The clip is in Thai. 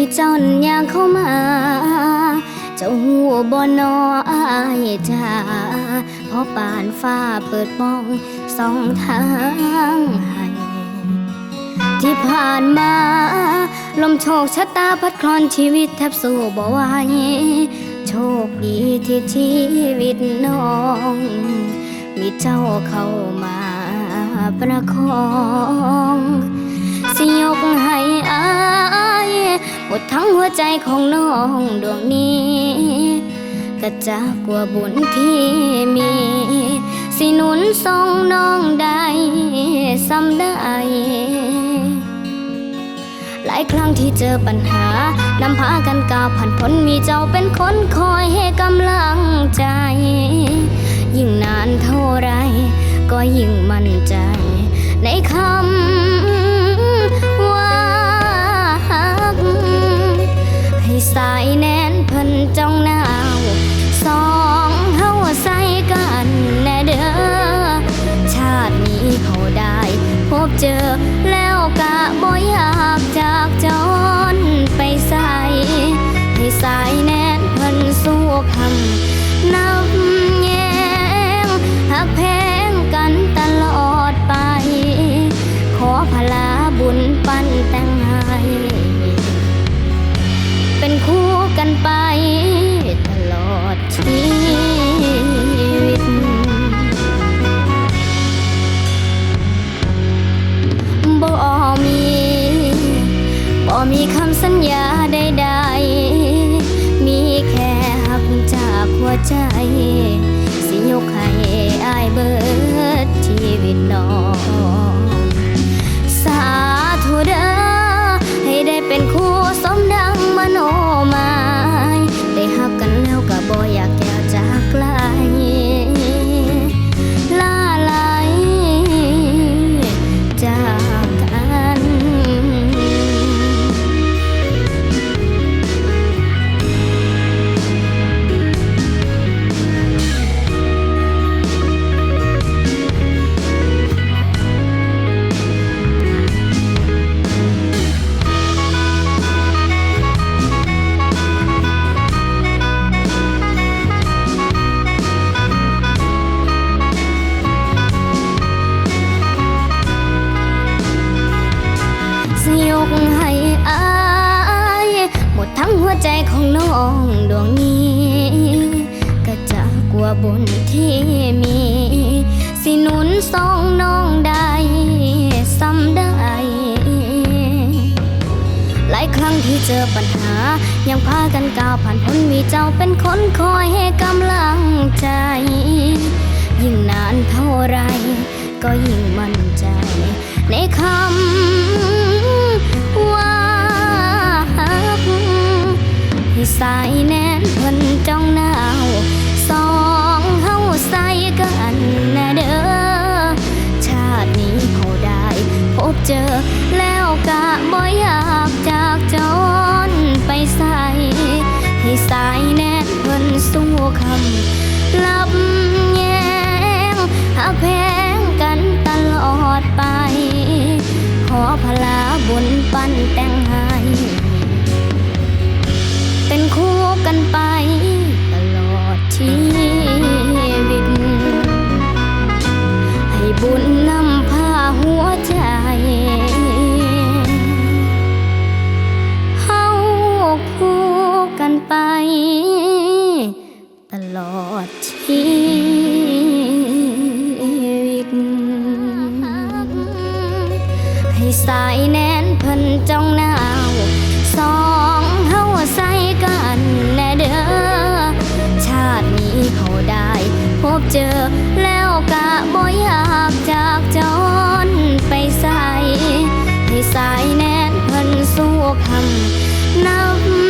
ที่จ้านยางเข้ามา เจ้าหัวบอนออายจ้าพอป่านฟ้าเปิดมองสองทางให้ที่ผ่านมา ลมโชคชะตาพัดคลอนชีวิตแทบสู้บ่ไหวโชคดีที่ชีวิตน้อง มีเจ้าเข้ามาประคอง สิยกให้อายหมดทั้งหัวใจของน้องดวงนี้ก็จะกว่าบุญที่มี สินุนส่งน้องได้ซ้ำได้หลายครั้งที่เจอปัญหานำพากันก้าวผ่านพ้นมีเจ้าเป็นคนคอยให้กำลังใจ ยิ่งนานเท่าไร ก็ยิ่งมั่นใจ ในคำายแน่นเพิ่นจ้องหนาวสองเฮาใส่กันแน่เด้อชาตินี้เขาได้พบเจอและ ค หัวใจของน้องดวงนี้ก็จะกลัวบุญที่มี สิหนุนสองน้องได้ซ้ำได้ หลายครั้งที่เจอปัญหา ยังพากันก้าวผ่านพ้นมีเจ้าเป็นคนคอยให้กำลัง เจอ แล้วกะบ่อยากจากจรไปใส่ให้สายแน่นเพิ่นสู้คำลับแยงหักแพงกันตลอดไป ขอพลาบุญปั้นแต่งให้เป็นคู่กันไปตลอดชีวิต ให้บุญ ตลอดชีวิต ให้สายแน่นเพิ่นจ้องหนาวสองเฮาใส่กันแน่เด้อ ชาตินี้เขาได้พบเจอแล้วกะบ่อยากจากจรไปใส่ให้สายแน่นเพิ่นสู้คำนับ